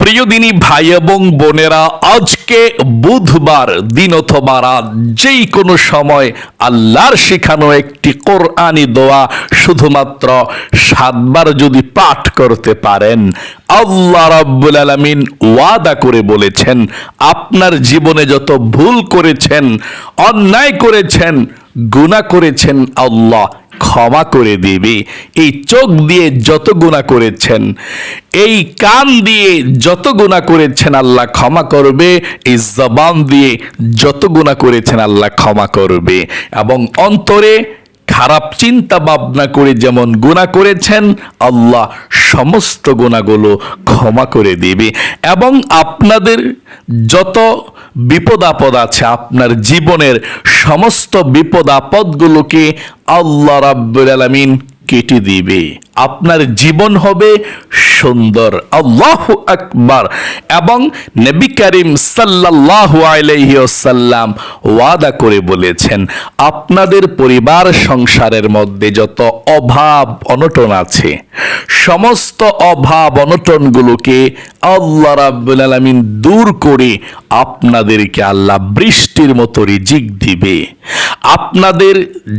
প্রিয় দিনী ভাই এবং বোনেরা, আজকে বুধবার দিন অথবা রাত যেই কোনো সময় আল্লাহর শেখানো একটি কোরআনি দোয়া শুধুমাত্র সাতবার যদি পাঠ করতে পারেন, আল্লাহ রাব্বুল আলামিন ওয়াদা করে বলেছেন, আপনার জীবনে যত ভুল করেছেন, অন্যায় করেছেন গুনাহ করেছেন আল্লাহ, ক্ষমা করে দিবে। এই চোখ দিয়ে যত গুণা করেছেন, এই কান দিয়ে যত গুণা করেছেন আল্লাহ ক্ষমা করবে, এই জবান দিয়ে যত গুণা করেছেন আল্লাহ ক্ষমা করবে। এবং অন্তরে খারাপ চিন্তা ভাবনা করে যেমন গুণা করেছেন, আল্লাহ সমস্ত গুণাগুলো ক্ষমা করে দেবে। এবং আপনাদের যত বিপদ আপদ আছে, আপনার জীবনের সমস্ত বিপদ আপদগুলোকে আল্লাহ রাব্বুল আলামিন কেটে দিবে। আপনার জীবন হবে সুন্দর। আল্লাহ আকবার। এবং নবী করিম সাল্লাল্লাহু আলাইহি ওয়াসাল্লাম ওয়াদা করে বলেছেন, আপনাদের পরিবার সংসারের মধ্যে যত অভাব অনটন আছে, সমস্ত অভাব অনটনগুলোকে আল্লাহ রাব্বুল আলামিন দূর করে আপনাদেরকে আল্লাহ বৃষ্টির মতো রিজিক দিবে। আপনাদের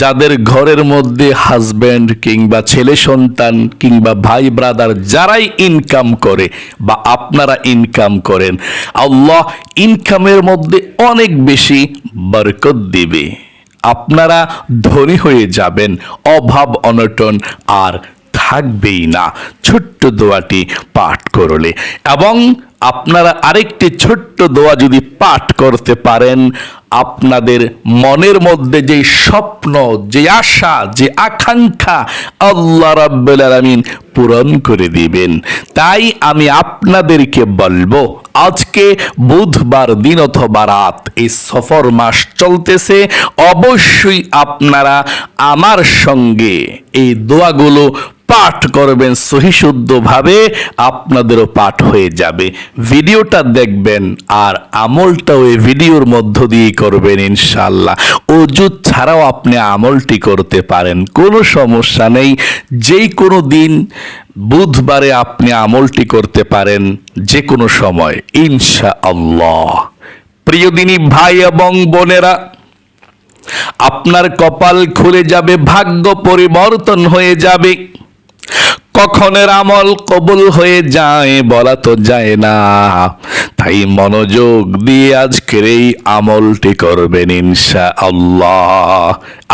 যাদের ঘরের মধ্যে হাজবেন্ড কিংবা ছেলে সন্তান কিংবা ভাই ব্রাদার যারাই ইনকাম করে বা আপনারা ইনকাম করেন, আল্লাহ ইনকামের মধ্যে অনেক বেশি বরকত দিবে। আপনারা ধনী হয়ে যাবেন, অভাব অনটন আর থাকবেই না। ছোট্ট দোয়াটি পাঠ করলে। এবং আপনারা আরেকটি ছোট্ট দোয়া যদি পাঠ করতে পারেন, আপনাদের মনের মধ্যে যে স্বপ্ন, যে আশা, যে আকাঙ্ক্ষা আল্লাহ রাব্বুল আলামিন পূরণ করে দিবেন। তাই আমি আপনাদেরকে বলব, আজকে বুধবার দিন অথবা রাত এই সফর মাস চলতেছে, অবশ্যই আপনারা আমার সঙ্গে এই দোয়াগুলো পাঠ করবেন সহিশুদ্ধভাবে, আপনাদেরও পাঠ হয়ে যাবে। ভিডিওটা দেখবেন আর আমলটাও এই ভিডিওর মধ্য দিয়ে করবেন ইনশাল্লাহ অজু ছাড়াও আপনি আমলটি করতে পারেন, কোনো সমস্যা নেই। যেই কোনো দিন বুধবারে আপনি আমলটি করতে পারেন যে কোনো সময় ইনশা আল্লাহ প্রিয় ভাই এবং বোনেরা, আপনার কপাল খুলে যাবে, ভাগ্য পরিবর্তন হয়ে যাবে। কখনের আমল কবুল হয়ে যায়, বলা তো যায় না। তাই মনোযোগ দিয়ে আজকের এই আমলটি করবেন ইনশা আল্লাহ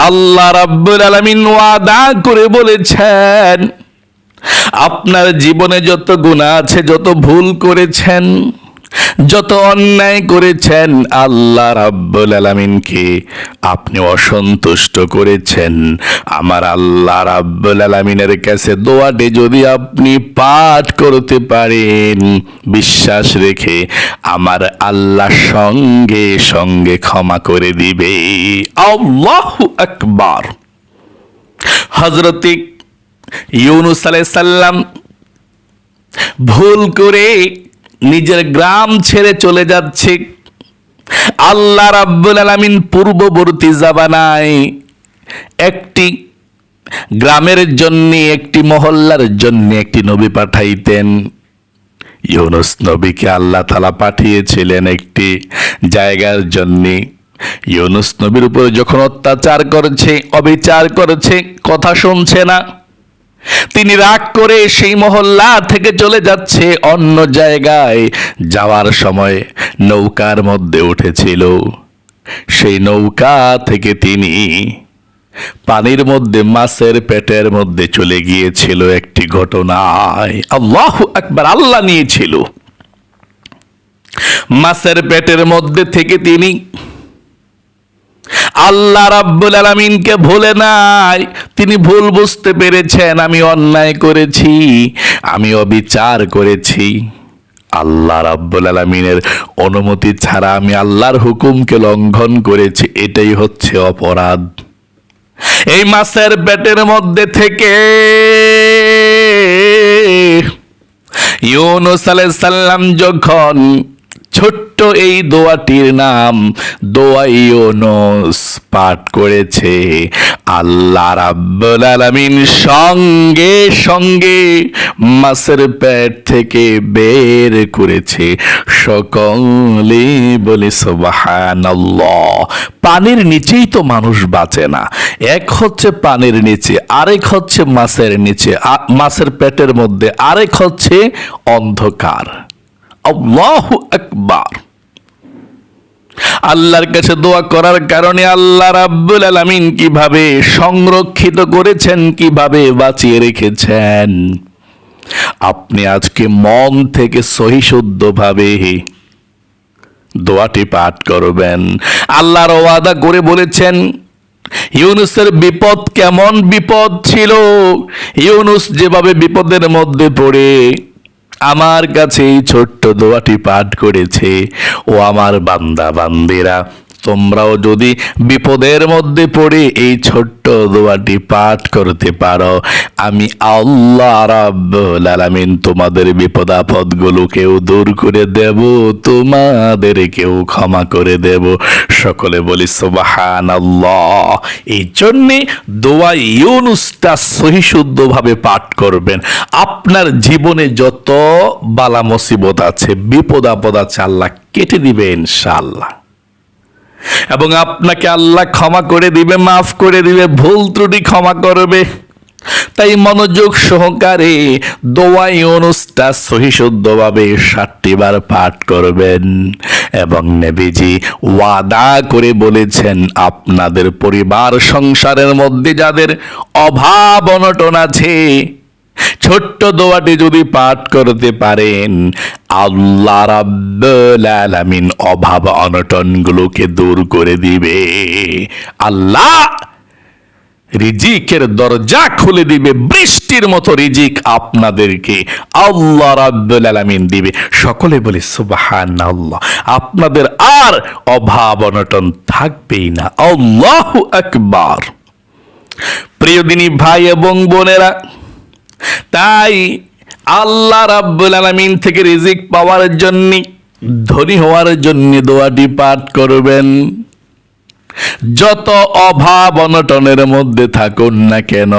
আল্লাহ রাব্বুল আলামিন ওয়াদা করে বলেছেন, আপনার জীবনে যত গুণা আছে, যত ভুল করেছেন যত অন্যায় করেছেন আল্লাহ রাব্বুল আলামিনকে, আপনি অসন্তুষ্ট করেছেন। আমার আল্লাহ রাব্বুল আলামিনের কাছে দোয়াটি যদি আপনি পাঠ করতে পারেন, বিশ্বাস রেখে আমার আল্লাহ সঙ্গে সঙ্গে ক্ষমা করে দিবে। আল্লাহু আকবার। হযরতে ইউনুস আলাইহিস সালাম ভুল করে নিজের গ্রাম ছেড়ে চলে যাচ্ছে। আল্লাহ রাব্বুল আলামিন পূর্ববর্তী জাবানায় একটি গ্রামের জন্য, একটি মহল্লার জন্য একটি নবী পাঠাইতেন। ইউনুস নবীকে আল্লাহ তালা পাঠিয়েছিলেন একটি জায়গার জন্যে। ইউনুস নবীর উপর যখন অত্যাচার করেছে, অবিচার করেছে, কথা শুনছে না। তিনি রাগ করে সেই মহল্লা থেকে চলে যাচ্ছে অন্য জায়গায়। যাওয়ার সময় নৌকার মধ্যে উঠেছিল। সেই নৌকা থেকে তিনি পানির মধ্যে, মাছের পেটের মধ্যে চলে গিয়েছিল একটি ঘটনায়। আল্লাহ একবার আল্লাহ নিয়েছিল। মাছের পেটের মধ্যে থেকে তিনি আল্লাহ রাব্বুল আলামিনকে ভুলে নাই। তিনি ভুল বুঝতে পেরেছেন, আমি অন্যায় করেছি, আমি অবিচার করেছি। আল্লাহ রাব্বুল আলামিনের অনুমতি ছাড়া আমি আল্লাহর হুকুমকে লঙ্ঘন করেছি, এটাই হচ্ছে অপরাধ। এই মাসের পেটের মধ্যে থেকে ইউনুস আলাইহিস সালাম যখন ছোট্ট এই দোয়াটির নাম দোয়াইওনস পাঠ করেছে। আল্লাহ রাব্বুল আলামিন সঙ্গে সঙ্গে মাছের পেট থেকে বের করেছে। সকলে বলে সুবহানাল্লাহ। পানির নিচেই তো মানুষ বাঁচে না। এক হচ্ছে পানির নিচে, আরেক হচ্ছে মাছের নিচে মাছের পেটের মধ্যে, আরেক হচ্ছে অন্ধকার। আল্লাহু আকবার। আল্লাহর কাছে দোয়া করার কারণে আল্লাহ রাব্বুল আলামিন কীভাবে সংরক্ষিত করেছেন, কীভাবে বাঁচিয়ে রেখেছেন। আপনি আজকে মন থেকে সহিশুদ্ধভাবে দোয়াটি পাঠ করবেন। আল্লাহর ওয়াদা করে বলেছেন, ইউনুসের বিপদ কেমন বিপদ ছিল? ইউনুস যেভাবে বিপদের মধ্যে পড়ে আমার কাছে এই ছোট্ট দোয়াটি পাঠ করেছে। ও আমার বান্দা বান্দিরা তোমরাও যদি বিপদের মধ্যে পড়ে এই ছোট্ট দোয়াটি পাঠ করতে পারো। আমি আল্লাহ রাব্বুল আলামিন তোমাদের বিপদ আপদগুলোকেও দূর করে দেব, তোমাদেরকেও ক্ষমা করে দেব। সকলে বলি, সুবহানাল্লাহ। এই জন্যে দোয়া ইউনুসটা সহিশুদ্ধভাবে পাঠ করবেন। আপনার জীবনে যত বালা মুসিবত আছে, বিপদ আপদ আছে, আল্লাহ কেটে দিবে ইনশাআল্লাহ। এবং আপনাকে আল্লাহ ক্ষমা করে দিবে, মাফ করে দিবে, ভুল ত্রুটি ক্ষমা করবে। তাই মনোযোগ সহকারে দোয়াই অনুষ্টা সহিশুদ্ধভাবে ষাটটি বার পাঠ করবেন এবং নেবিজি ওয়াদা করে বলেছেন, আপনাদের পরিবার সংসারের মধ্যে যাদের অভাব অনটন আছে ছোট্ট দোয়াটি যদি পাঠ করতে পারেন, আল্লাহ আলামিন অভাব অনটনগুলোকে দূর করে দিবে। আল্লাহ রিজিকের দরজা খুলে দিবে, বৃষ্টির মতো রিজিক আপনাদেরকে আল্লাহ রাব্বুল দিবে। সকলে বলে, সুবহানাল্লাহ। আপনাদের আর অভাব অনটন থাকবেই না। আল্লাহু আকবার। প্রিয় দিনী ভাই এবং বোনেরা তাই আল্লাহ রাব্বুল আলামিন থেকে রিজিক পাওয়ার জন্য ধনী হওয়ার জন্য দোয়াটি পাঠ করবেন। যত অভাব অনটনের মধ্যে থাকুন না কেন,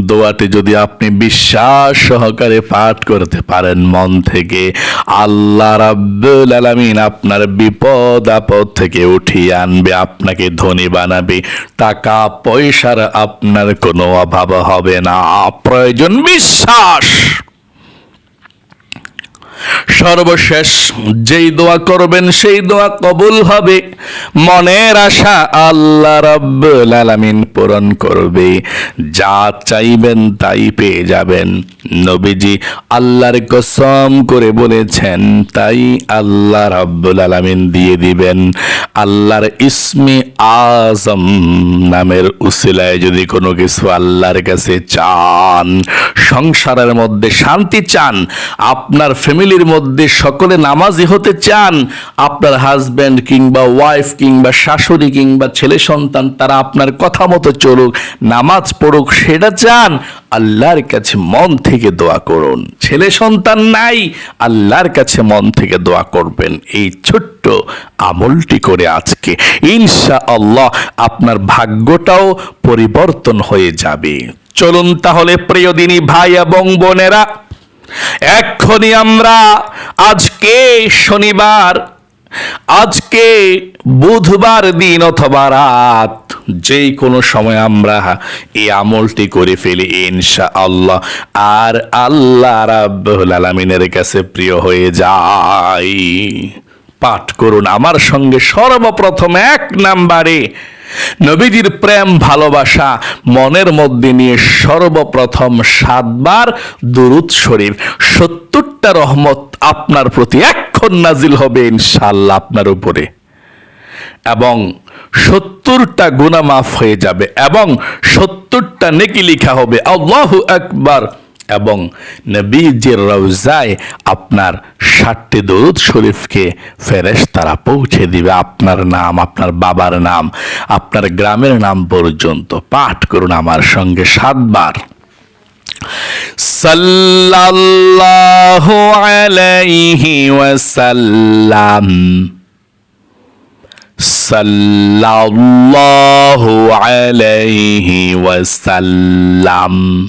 দোয়াটি যদি আপনি বিশ্বাস সহকারে পাঠ করতে পারেন মন থেকে, আল্লাহ রাব্বুল আলামিন আপনার বিপদ আপদ থেকে উঠিয়ে আনবে, আপনাকে ধনী বানাবে, টাকা পয়সার আপনার কোনো অভাব হবে না। প্রয়োজন বিশ্বাস। সর্বশেষ যেই দোয়া করবেন, সেই দোয়া কবুল হবে। মনের আশা আল্লাহ রাব্বুল আলামিন পূরণ করবে। যা চাইবেন তাই পেয়ে যাবেন। নবীজি আল্লাহর কসম করে বলেছেন, তাই আল্লাহ রাব্বুল আলামিন দিয়ে দিবেন। আল্লাহর ইসমি আজম নামের উসিলায় যদি কোনো কিছু আল্লাহর কাছে চান, সংসারের মধ্যে শান্তি চান, আপনার ফ্যামিলির মধ্যে সকলে নামাজি হতে চান, আপনার হাজব্যান্ড কিংবা ওয়াইফ কিংবা শাশুড়ি কিংবা ছেলে সন্তান তারা আপনার কথা মতো চলুক, নামাজ পড়ুক, সেটা চান, আল্লাহর কাছে মন থেকে দোয়া করুন। ছেলে সন্তান নাই, আল্লাহর কাছে মন থেকে দোয়া করবেন। এই ছোট্ট আমলটি করে আজকে ইনশা আল্লাহ আপনার ভাগ্যটাও পরিবর্তন হয়ে যাবে। চলুন তাহলে প্রিয় দিনী ভাই এবং বোনেরা এক্ষুনি আমরা আজকে শনিবার, আজকে বুধবার দিন অথবা রাত যেই কোনো সময় আমরা এই আমলটি করে ফেলি ইনশা আল্লাহ আর আল্লাহ রাব্বুল আলামিনের কাছে প্রিয় হয়ে যাই। পাঠ করুন। আমার সঙ্গে সর্বপ্রথম এক নাম্বারে নবীজির প্রেম, ভালোবাসা মনের মধ্যে নিয়ে সর্বপ্রথম সাতবার দুরুদ শরীফ। সত্তরটা রহমত আপনার প্রতি এক্ষণ নাজিল হবে ইনশাল্লাহ আপনার উপরে। এবং সত্তরটা গুণা মাফ হয়ে যাবে এবং সত্তরটা নেকি লিখা হবে, আল্লাহু আকবার। এবং নবীজির রওজায় আপনার ষাটটি দরুদ শরীফকে ফেরেশ তারা পৌঁছে দিবে। আপনার নাম, আপনার বাবার নাম, আপনার গ্রামের নাম পর্যন্ত পাঠ করুন আমার সঙ্গে সাতবার। সাল্লাল্লাহু আলাইহি ওয়াসাল্লাম। সাল্লাল্লাহু আলাইহি ওয়াসাল্লাম।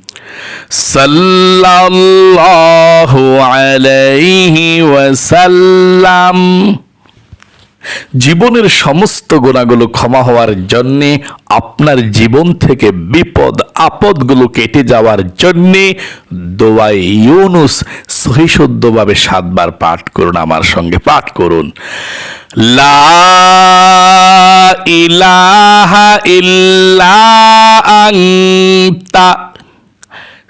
সাল্লাল্লাহু জীবনের সমস্ত গুণাগুলো ক্ষমা হওয়ার জন্যে, আপনার জীবন থেকে বিপদ, আপদগুলো কেটে যাওয়ার জন্যে দোয়াই ইউনুস সহিশুদ্ধভাবে সাতবার পাঠ করুন, আমার সঙ্গে পাঠ করুন। লা ইলাহা ইল্লা আনতা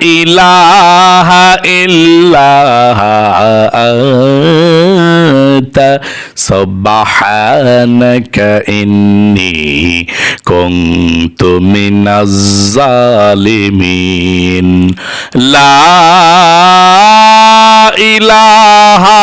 ইলাহা ইল্লাহা আনতা সুবহানাকা ইন্নী কুনতু মিনাজ জালিমিন লা ইলাহা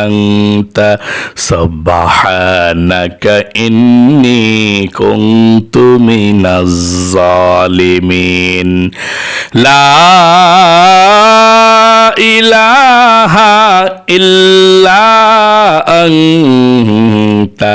আংতা সব্বাহানাকা ইন্নি কুনতু মিনাজ জালিমিন। লা ইলাহা ইল্লা আংতা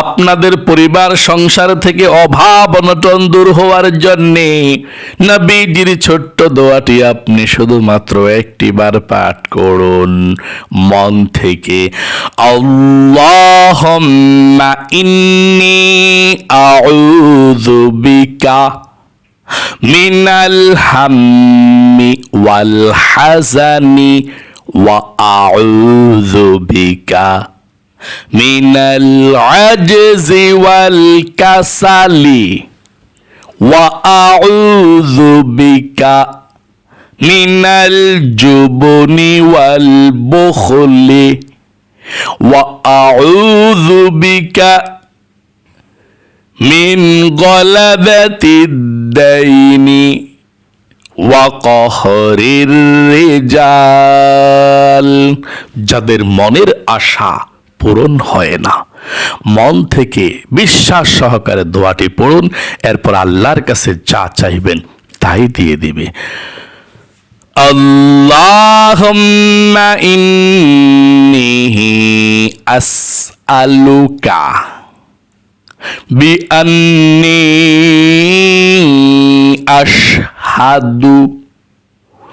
আপনাদের পরিবার সংসার থেকে অভাব অনটন দূর হওয়ার জন্যে নবীজির ছোট্ট দোয়াটি আপনি শুধুমাত্র একটি বার পাঠ করুন। মন থেকে আল্লাহুম্মা ইন্নি আউযু বিকা মিনাল হাম্মি ওয়াল হাজানি ওয়া আউযু বিকা। মিনাল আজজি ওয়াল কাসালি ওয়া আউযু বিকা মিনাল জুবনি ওয়াল বুখলি ওয়া আউযু বিকা মিন গলাবাতিদ দাইনি ওয়াকহরির রিজাল যাদের মনের আশা পূরণ হয় না মন থেকে বিশ্বাস সহকারে দোয়াটি পড়ুন এরপর আল্লাহর কাছে যা চাইবেন তাই দিয়ে দিবে اللهم إني أسألك بأني أشهد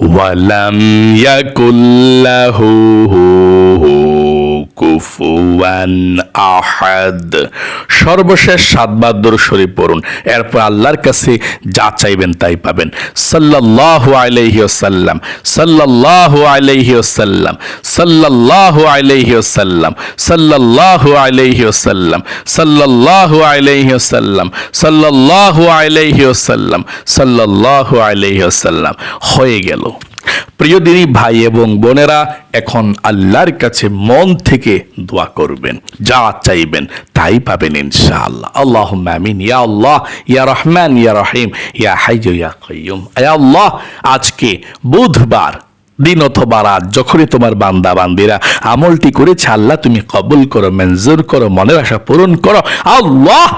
ওয়ালাম ইয়াকুল্লাহু কুফুয়ান আহাদ। সর্বশেষ সাতবার দরুদ শরীফ পড়ুন। এরপর আল্লাহর কাছে যা চাইবেন তাই পাবেন। সাল্লাল্লাহু আলাইহি ওয়াসাল্লাম, সাল্লাল্লাহু আলাইহি ওয়াসাল্লাম, সাল্লাল্লাহু আলাইহি ওয়াসাল্লাম, সাল্লাল্লাহু আলাইহি ওয়াসাল্লাম, সাল্লাল্লাহু আলাইহি ওয়াসাল্লাম, সাল্লাল্লাহু আলাইহি ওয়াসাল্লাম, সাল্লাল্লাহু আলাইহি ওয়াসাল্লাম। হয়ে গেল। প্রিয় দিনী ভাই এবং বোনেরা, এখন আল্লাহর কাছে মন থেকে দোয়া করবেন, যা চাইবেন তাই পাবেন ইনশাআল্লাহ। আল্লাহ আমিন। ইয়া আল্লাহ, ইয়া রহমান, ইয়া রহিম, ইয়া হাইজ ইয়া কয়ুম ইয়া আল্লাহ, আজকে বুধবার, দিন অথবা রাত, যখনই তোমার বান্দা বান্দিরা আমলটি করেছে, আল্লাহ তুমি কবুল করো, মঞ্জুর করো, মনের আশা পূরণ করো। আল্লাহ,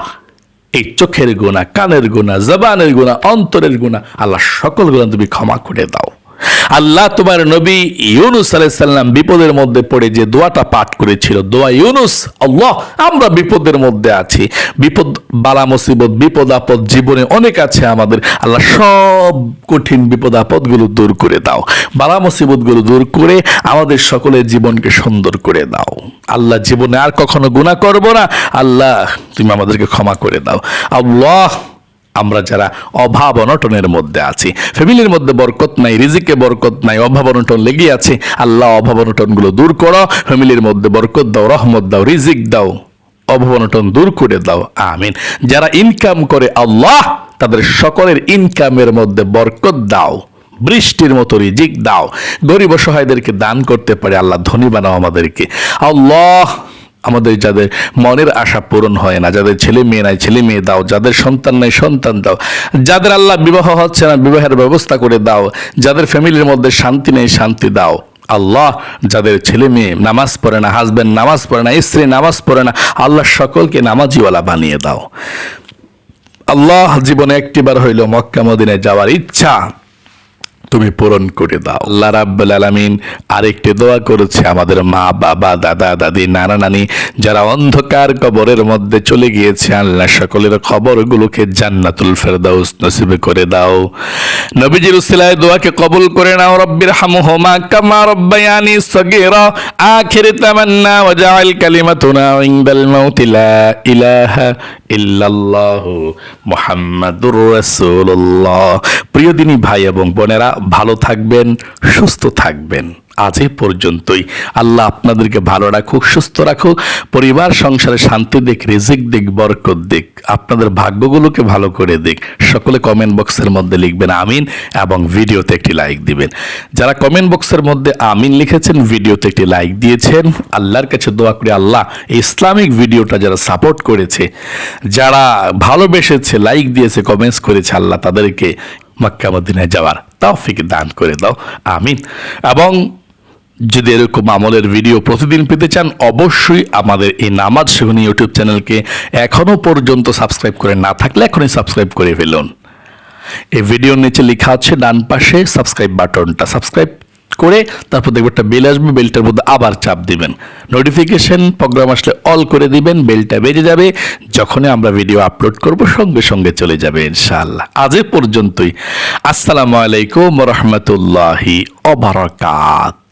এই চোখের গুণা কানের গুণা জবানের গুণা অন্তরের গুণা আল্লাহ সকল গুণা তুমি ক্ষমা করে দাও। আল্লাহ তোমার নবী ইউনুস আলাইসাল্লাম বিপদের মধ্যে পড়ে যে দোয়াটা পাঠ করেছিল, দোয়া ইউনুস, আল্লাহ, আমরা বিপদের মধ্যে আছি। বিপদ, বালা মুসিবত, বিপদ আপদ জীবনে অনেক আছে আমাদের। আল্লাহ, সব কঠিন বিপদ আপদগুলো দূর করে দাও। বালা মুসিবতগুলো দূর করে আমাদের সকলের জীবনকে সুন্দর করে দাও। আল্লাহ, জীবনে আর কখনো গুণা করব না। আল্লাহ, তুমি আমাদেরকে ক্ষমা করে দাও। আল্লাহ আমরা যারা অভাব অনটনের মধ্যে আছি ফ্যামিলির মধ্যে বরকত নাই, রিজিকে বরকত নাই, অভাব অনটন লেগে আছে, আল্লাহ অভাব অনটনগুলো দূর করো ফ্যামিলির মধ্যে বরকত দাও, রহমত দাও, রিজিক দাও, অভাব অনটন দূর করে দাও, আমিন। যারা ইনকাম করে আল্লাহ, তাদের সকলের ইনকামের মধ্যে বরকত দাও, বৃষ্টির মতো রিজিক দাও, গরিব অসহায়দেরকে দান করতে পারে, আল্লাহ ধনী বানাও আমাদেরকে। আল্লাহ আমাদের যাদের মনের আশা পূরণ হয় না, যাদের ছেলে মেয়ে নাই, ছেলে মেয়ে দাও, যাদের সন্তান নাই, সন্তান দাও, যাদের আল্লাহ বিবাহ হচ্ছে না, বিবাহের ব্যবস্থা করে দাও, যাদের ফ্যামিলির মধ্যে শান্তি নেই, শান্তি দাও। আল্লাহ যাদের ছেলে মেয়ে নামাজ পড়ে না হাজব্যান্ড নামাজ পড়ে না, স্ত্রী নামাজ পড়ে না, আল্লাহ সকলকে নামাজিওয়ালা বানিয়ে দাও। আল্লাহ জীবনে একটিবার হইল মক্কা যাওয়ার ইচ্ছা তুমি পূরণ করে দাও। আল্লাহ রাব্বুল আলামিন আরেকটি দোয়া করেছে আমাদের মা, বাবা, দাদা, দাদি, নানা, নানি, যারা অন্ধকার কবরের মধ্যে চলে গিয়েছে, আল্লাহ সকলের খবরগুলোকে জান্নাতুল ফেরদাউস নসিবে করে দাও। নবীজির উসিলায় দোয়াকে কবুল করে নাও, রব্বির হামুহুমা কামা রব্বায়ানি সগীরা, আখির তামান্না ওয়াজআল কালিমাতুনা ইনদাল মাউতি লা ইলাহা ইল্লাল্লাহু মুহাম্মাদুর রাসূলুল্লাহ। প্রিয় দিনী ভাই এবং বোনেরা ভালো থাকবেন, সুস্থ থাকবেন। আজ এ পর্যন্তই। আল্লাহ আপনাদেরকে ভালো রাখুক, সুস্থ রাখুক, পরিবার, সংসারে শান্তি দিক, রিজিক দিক, বরকত দিক, আপনাদের ভাগ্যগুলোকে ভালো করে দিক। সকলে কমেন্ট বক্সের মধ্যে লিখবেন আমিন এবং ভিডিওতে একটি লাইক দিবেন। যারা কমেন্ট বক্সের মধ্যে আমিন লিখেছেন, ভিডিওতে একটি লাইক দিয়েছেন, আল্লাহর কাছে দোয়া করে আল্লাহ ইসলামিক ভিডিওটা যারা সাপোর্ট করেছে, যারা ভালোবেসেছে লাইক দিয়েছে কমেন্টস করেছে, আল্লাহ তাদেরকে মক্কা মদিনায় যাওয়ার তৌফিক দান করে দাও, আমিন। এবং যদি এরকম আমলের ভিডিও প্রতিদিন পেতে চান, অবশ্যই আমাদের এই নামাজ সেগুনি ইউটিউব চ্যানেলকে এখনও পর্যন্ত সাবস্ক্রাইব করে না থাকলে এখনই সাবস্ক্রাইব করে ফেলুন। এই ভিডিওর নিচে লেখা আছে, ডান পাশে সাবস্ক্রাইব বাটনটা সাবস্ক্রাইব করে তারপর দেখবেন একটা বেল আসবে, বেলটার মধ্যে আবার চাপ দিবেন। নোটিফিকেশন প্রোগ্রাম আসলে অল করে দিবেন, বেলটা বেজে যাবে, যখনই আমরা ভিডিও আপলোড করব, সঙ্গে সঙ্গে চলে যাবে ইনশাআল্লাহ। আজ পর্যন্তই। আসসালামু আলাইকুম রহমতুল্লাহি অবরাকাত